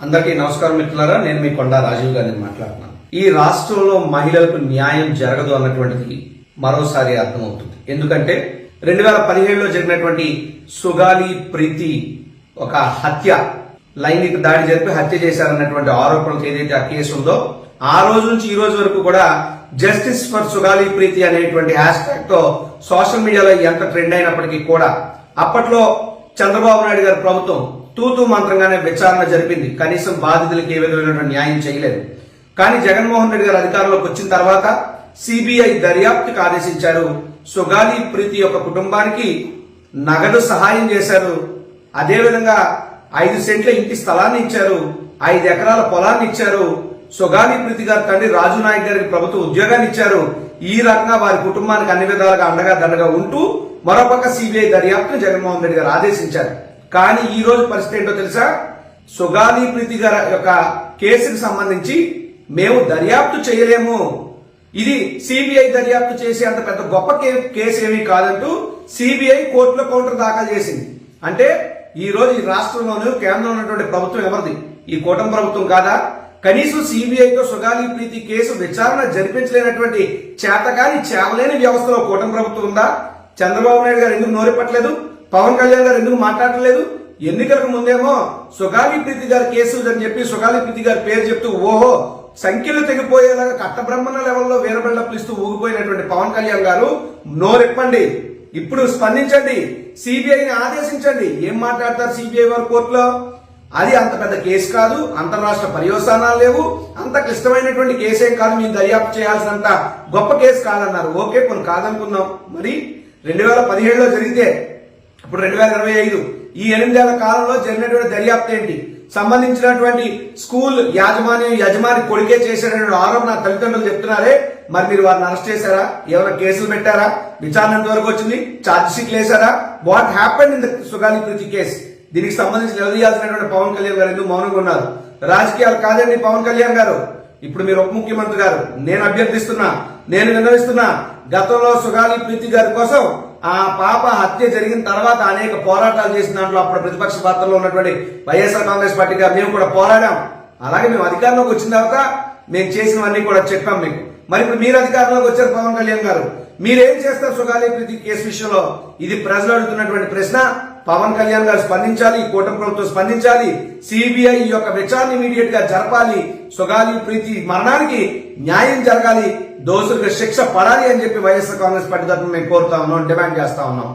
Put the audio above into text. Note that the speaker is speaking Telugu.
అందరికీ నమస్కారం మిత్రులారా. నేను మీ కొండా రాజీవ్ గారిని మాట్లాడుతున్నాను. ఈ రాష్ట్రంలో మహిళలకు న్యాయం జరగదు అన్నటువంటిది మరోసారి అర్థమవుతుంది. ఎందుకంటే రెండు వేల పదిహేడులో జరిగినటువంటి సుగాలి ప్రీతి ఒక హత్య లైంగిక దాడి జరిపి హత్య చేశారన్నటువంటి ఆరోపణలు ఏదైతే ఆ కేసు ఉందో ఆ రోజు నుంచి ఈ రోజు వరకు కూడా జస్టిస్ ఫర్ సుగాలి ప్రీతి అనేటువంటి హ్యాష్ ట్యాగ్తో సోషల్ మీడియాలో ఎంత ట్రెండ్ అయినప్పటికీ కూడా అప్పట్లో చంద్రబాబు నాయుడు గారి ప్రభుత్వం తూతూ మంత్రంగానే విచారణ జరిపింది. కనీసం బాధితులకు ఏ విధమైన న్యాయం చేయలేదు. కానీ జగన్మోహన్ రెడ్డి గారు అధికారంలోకి వచ్చిన తర్వాత సిబిఐ దర్యాప్తుకు ఆదేశించారు. సుగాలి ప్రీతి యొక్క కుటుంబానికి నగదు సహాయం చేశారు. అదేవిధంగా ఐదు సెంట్ల ఇంటి స్థలాన్ని ఇచ్చారు. ఐదు ఎకరాల పొలాన్ని ఇచ్చారు. సుగాలి ప్రీతి గారి తండ్రి రాజు నాయక్ గారికి ప్రభుత్వ ఉద్యోగాన్ని ఇచ్చారు. ఈ రకంగా వారి కుటుంబానికి అన్ని విధాలుగా అండగా దండగా ఉంటూ మరోపక్క సిబిఐ దర్యాప్తును జగన్మోహన్ రెడ్డి గారు ఆదేశించారు. కానీ ఈ రోజు పరిస్థితి ఏంటో తెలుసా? సుగాలి ప్రీతి గారి యొక్క కేసుకు సంబంధించి మేము దర్యాప్తు చేయలేము. ఇది సిబిఐ దర్యాప్తు చేసే అంత పెద్ద గొప్ప కేసు ఏమీ కాదంటూ సిబిఐ కోర్టులో కౌంటర్ దాఖలు చేసింది. అంటే ఈ రోజు ఈ రాష్ట్రంలోనూ కేంద్రంలో ఉన్నటువంటి ప్రభుత్వం ఎవరిది? ఈ కూటమి ప్రభుత్వం కాదా? కనీసం సిబిఐతో సుగాలి ప్రీతి కేసు విచారణ జరిపించలేనటువంటి చేతకాని చేవలేని వ్యవస్థలో కూటమి ప్రభుత్వం ఉందా? చంద్రబాబు నాయుడు గారు ఎందుకు నోరిపట్లేదు పవన్ కళ్యాణ్ గారు ఎందుకు మాట్లాడలేదు? ఎన్నికలకు ముందేమో సుగాలి ప్రీతి గారి కేసు అని చెప్పి సుగాలి ప్రీతి గారి పేరు చెప్తూ ఓహో సంఖ్యలు తెగిపోయేలాగా కట్టబ్రహ్మణ లెవెల్లో వీరబెళ్ళప్లు ఇస్తూ ఊగిపోయినటువంటి పవన్ కళ్యాణ్ గారు నోరెప్పండి ఇప్పుడు స్పందించండి. సిబిఐని ఆదేశించండి. ఏం మాట్లాడతారు సిబిఐ వారు కోర్టులో? అది అంత పెద్ద కేసు కాదు. అంతరాష్ట్ర పర్యవసానాలు లేవు. అంత క్లిష్టమైనటువంటి కేసు ఏం కాదు. మీరు దర్యాప్తు చేయాల్సినంత గొప్ప కేసు కాదన్నారు. ఓకే కొన్ని కాదనుకున్నాం మరి రెండు వేల పదిహేడులో జరిగితే ఇప్పుడు రెండు వేల ఇరవై ఐదు ఈ ఎనిమిదేళ్ళ కాలంలో జరిగినటువంటి దర్యాప్తు ఏంటి? సంబంధించినటువంటి స్కూల్ యాజమాన్యం యజమాని కొడుకే చేశారనే ఆరోపణ నా తల్లిదండ్రులు చెప్తున్నారే. మరి మీరు వారిని అరెస్ట్ చేశారా? ఏమైనా కేసులు పెట్టారా? విచారణ వరకు వచ్చింది? ఛార్జ్ షీట్లు వేశారా? What happen in the Sugali Kruthi case? దీనికి సంబంధించి నిలదీయాల్సినటువంటి పవన్ కళ్యాణ్ గారు ఎందుకు మౌనంగా ఉన్నారు? రాజకీయాలు కాదండి పవన్ కళ్యాణ్ గారు. ఇప్పుడు మీరు ఉప ముఖ్యమంత్రి గారు. నేను అభ్యర్థిస్తున్నా నేను నిర్ణయిస్తున్నా గతంలో సుగాలి ప్రీతి గారి కోసం ఆ పాప హత్య జరిగిన తర్వాత అనేక పోరాటాలు చేసిన దాంట్లో అప్పుడు ప్రతిపక్ష పాత్రలో ఉన్నటువంటి వైఎస్ఆర్ కాంగ్రెస్ పార్టీ గారు మేము కూడా పోరాడాం. అలాగే మేము అధికారంలోకి వచ్చిన తర్వాత మేము చేసినవన్నీ కూడా చెప్పాం మీకు. మరి ఇప్పుడు మీరు అధికారంలోకి వచ్చారు పవన్ కళ్యాణ్ గారు. మీరేం చేస్తారు సుగాలి ప్రీతి కేసు విషయంలో? ఇది ప్రజలు అడుగుతున్నటువంటి ప్రశ్న. పవన్ కళ్యాణ్ గారు స్పందించాలి కూటమి ప్రభుత్వం స్పందించాలి. సిబిఐ యొక్క విచారణ ఇమీడియట్గా జరపాలి. సుగాలి ప్రీతి మరణానికి న్యాయం జరగాలి. దోషులకు శిక్ష పడాలి అని చెప్పి వైఎస్ఆర్ కాంగ్రెస్ పార్టీ తరఫున మేము కోరుతా ఉన్నాం డిమాండ్ చేస్తా ఉన్నాం.